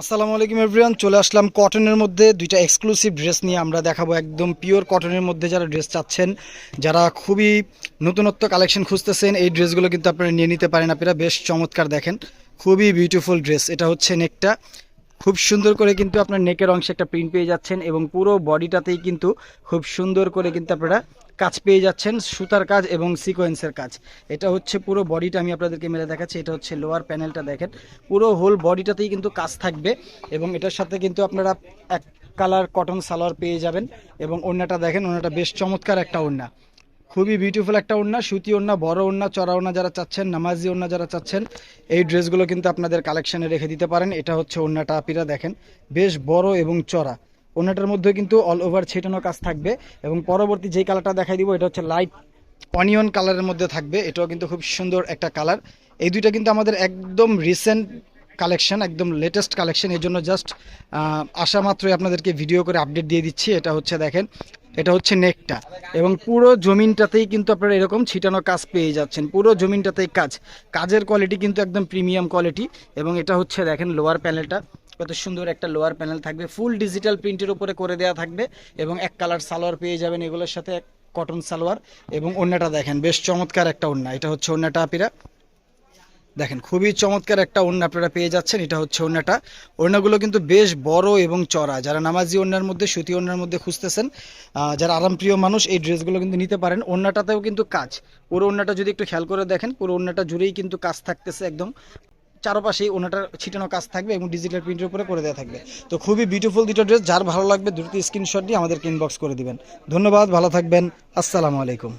আসসালামু আলাইকুম এভরিওয়ান চলে আসলাম কটনের মধ্যে। দুইটা এক্সক্লুসিভ ড্রেস নিয়ে আমরা দেখাবো একদম পিওর কটনের মধ্যে যারা ড্রেস চাচ্ছেন, যারা খুবই নতুনত্ব কালেকশন খুঁজতেছেন, এই ড্রেসগুলো কিন্তু আপনারা নিয়ে নিতে পারেন। আপনারা বেশ চমৎকার দেখেন, খুবই বিউটিফুল ড্রেস এটা হচ্ছে নেকটা খুব সুন্দর করে কিন্তু আপনার নেকের অংশে একটা প্রিন্ট পেয়ে যাচ্ছেন এবং পুরো বডিটাতেই কিন্তু খুব সুন্দর করে কিন্তু আপনারা কাজ পেয়ে যাচ্ছেন, সুতার কাজ এবং সিকোয়েন্সের কাজ। এটা হচ্ছে পুরো বডিটা আমি আপনাদেরকে মেলে দেখাচ্ছি, এটা হচ্ছে লোয়ার প্যানেলটা দেখেন। পুরো হোল বডিটাতেই কিন্তু কাজ থাকবে এবং এটার সাথে কিন্তু আপনারা এক কালার কটন সালোয়ার পেয়ে যাবেন এবং ওড়নাটা দেখেন, ওড়নাটা বেশ চমৎকার একটা ওড়না। খুবই বিউটিফুল একটা ওড়না, সুতি ওড়না, বড় ওড়না, চড়া ওড়না যারা চাচ্ছেন, নামাজি ওড়না যারা চাচ্ছেন, এই ড্রেসগুলো কিন্তু আপনাদের কালেকশনে রেখে দিতে পারেন। এটা হচ্ছে ওড়নাটা, আপিরা দেখেন, বেশ বড় এবং চড়া। ওড়নাটার মধ্যে কিন্তু অল ওভার ছেটানো কাজ থাকবে এবং পরবর্তী যেই কালারটা দেখাই দিব, এটা হচ্ছে লাইট অনিয়ন কালারের মধ্যে থাকবে। এটাও কিন্তু খুব সুন্দর একটা কালার এই দুইটা কিন্তু আমাদের একদম রিসেন্ট কালেকশন একদম লেটেস্ট কালেকশন এর জন্য জাস্ট আসা মাত্রই আপনাদেরকে ভিডিও করে আপডেট দিয়ে দিচ্ছি। এটা হচ্ছে দেখেন এটা হচ্ছে নেকটা। এবং পুরো জমিনটাতেই কিন্তু আপনারা এরকম ছিটানো কাজ পেয়ে যাচ্ছেন। পুরো জমিনটাতেই কাজ। কাজের কোয়ালিটি কিন্তু একদম প্রিমিয়াম কোয়ালিটি এবং এটা হচ্ছে দেখেন লোয়ার প্যানেলটা কত সুন্দর একটা লোয়ার প্যানেল থাকবে। ফুল ডিজিটাল প্রিন্টের উপরে করে দেওয়া থাকবে। এবং এক কালার সালোয়ার পেয়ে যাবেন এগুলোর সাথে, এক কটন সালোয়ার। এবং ওড়নাটা দেখেন, বেশ চমৎকার একটা ওড়না। এটা হচ্ছে ওড়নাটা আপিরা। দেখেন, খুবই চমৎকার একটা ওড়না আপনারা পেয়ে যাচ্ছেন, এটা হচ্ছে ওড়নাটা ওড়নাগুলো কিন্তু বেশ বড় এবং চড়া। যারা নামাজি ওড়নার মধ্যে, সুতি ওড়নার মধ্যে খুঁজতেছেন যারা আরামপ্রিয় মানুষ, এই ড্রেসগুলো কিন্তু নিতে পারেন। ওড়নাটাতেও কিন্তু কাজ। পুরো ওড়নাটা যদি একটু খেয়াল করে দেখেন, পুরো ওড়নাটা জুড়েই কিন্তু কাজ থাকতেছে একদম। চারপাশেই ওনাটার ছিটানো কাজ থাকবে এবং ডিজিটাল প্রিন্টের উপরে করে দেওয়া থাকবে। তো খুবই বিউটিফুল দুটো ড্রেস যার ভালো লাগবে দ্রুত স্ক্রিনশট দিয়ে আমাদেরকে ইনবক্স করে দিবেন। ধন্যবাদ, ভালো থাকবেন। আসসালামু আলাইকুম।